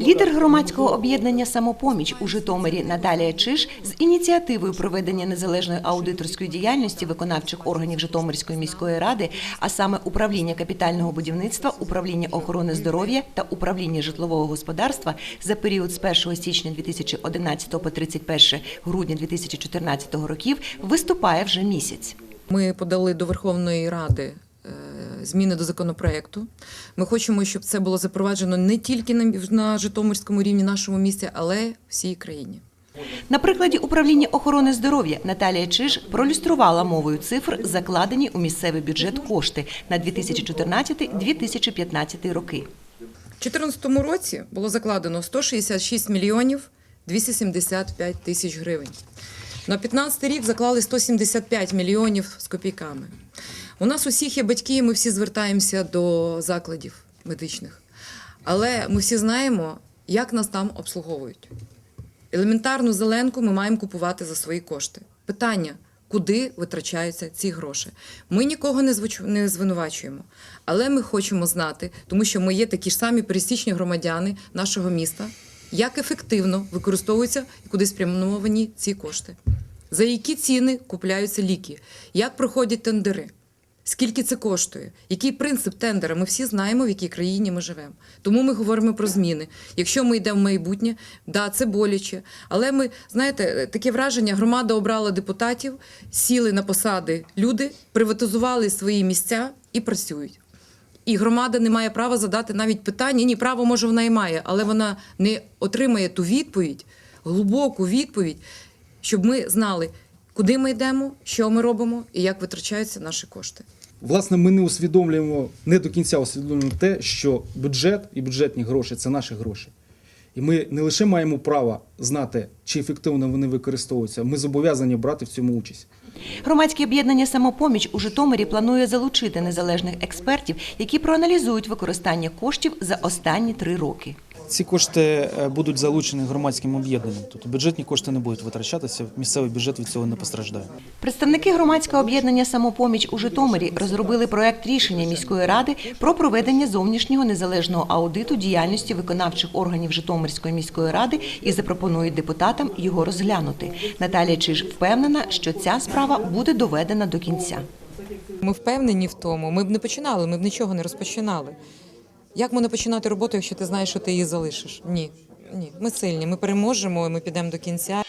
Лідер громадського об'єднання Самопоміч у Житомирі Наталія Чиш з ініціативою проведення незалежної аудиторської діяльності виконавчих органів Житомирської міської ради, а саме управління капітального будівництва, управління охорони здоров'я та управління житлового господарства за період з 1 січня 2011 по 31 грудня 2014 років виступає вже місяць. Ми подали до Верховної Ради зміни до законопроекту. Ми хочемо, щоб це було запроваджено не тільки на, на Житомирському рівні нашому місті, але всій країні. На прикладі управління охорони здоров'я Наталія Чиж проілюструвала мовою цифр закладені у місцевий бюджет кошти на 2014-2015 роки. У 2014 році було закладено 166 мільйонів 275 тисяч гривень. На 2015 рік заклали 175 мільйонів з копійками. У нас усіх є батьки, і ми всі звертаємося до закладів медичних. Але ми всі знаємо, як нас там обслуговують. Елементарну зеленку ми маємо купувати за свої кошти. Питання, куди витрачаються ці гроші? Ми нікого не не звинувачуємо, але ми хочемо знати, тому що ми є такі ж самі пересічні громадяни нашого міста, як ефективно використовуються і куди спрямовані ці кошти, за які ціни купляються ліки, як проходять тендери. Скільки це коштує? Який принцип тендера? Ми всі знаємо, в якій країні ми живемо. Тому ми говоримо про зміни. Якщо ми йдемо в майбутнє, да, це боляче. Але ми знаєте, таке враження: громада обрала депутатів, сіли на посади люди, приватизували свої місця і працюють. І громада не має права задати навіть питання. Ні, право може вона і має, але вона не отримає ту відповідь, глибоку відповідь, щоб ми знали, куди ми йдемо, що ми робимо і як витрачаються наші кошти. Власне, ми не усвідомлюємо, не до кінця усвідомлюємо те, що бюджет і бюджетні гроші це наші гроші. І ми не лише маємо право знати, чи ефективно вони використовуються, ми зобов'язані брати в цьому участь. Громадське об'єднання Самопоміч у Житомирі планує залучити незалежних експертів, які проаналізують використання коштів за останні три роки. Ці кошти е, будуть залучені громадським об'єднанням. Тобто бюджетні кошти не будуть витрачатися, місцевий бюджет від цього не постраждає. Представники громадського об'єднання Самопоміч у Житомирі розробили проект рішення міської ради про проведення зовнішнього незалежного аудиту діяльності виконавчих органів Житомирської міської ради і запропонують депутатам його розглянути. Наталія Чиж впевнена, що ця справа буде доведена до кінця. Ми впевнені в тому. Ми б не починали, ми б нічого не розпочинали. Як можна починати роботу, якщо ти знаєш, що ти її залишиш? Ні. Ні, ми сильні. Ми переможемо, ми підемо до кінця.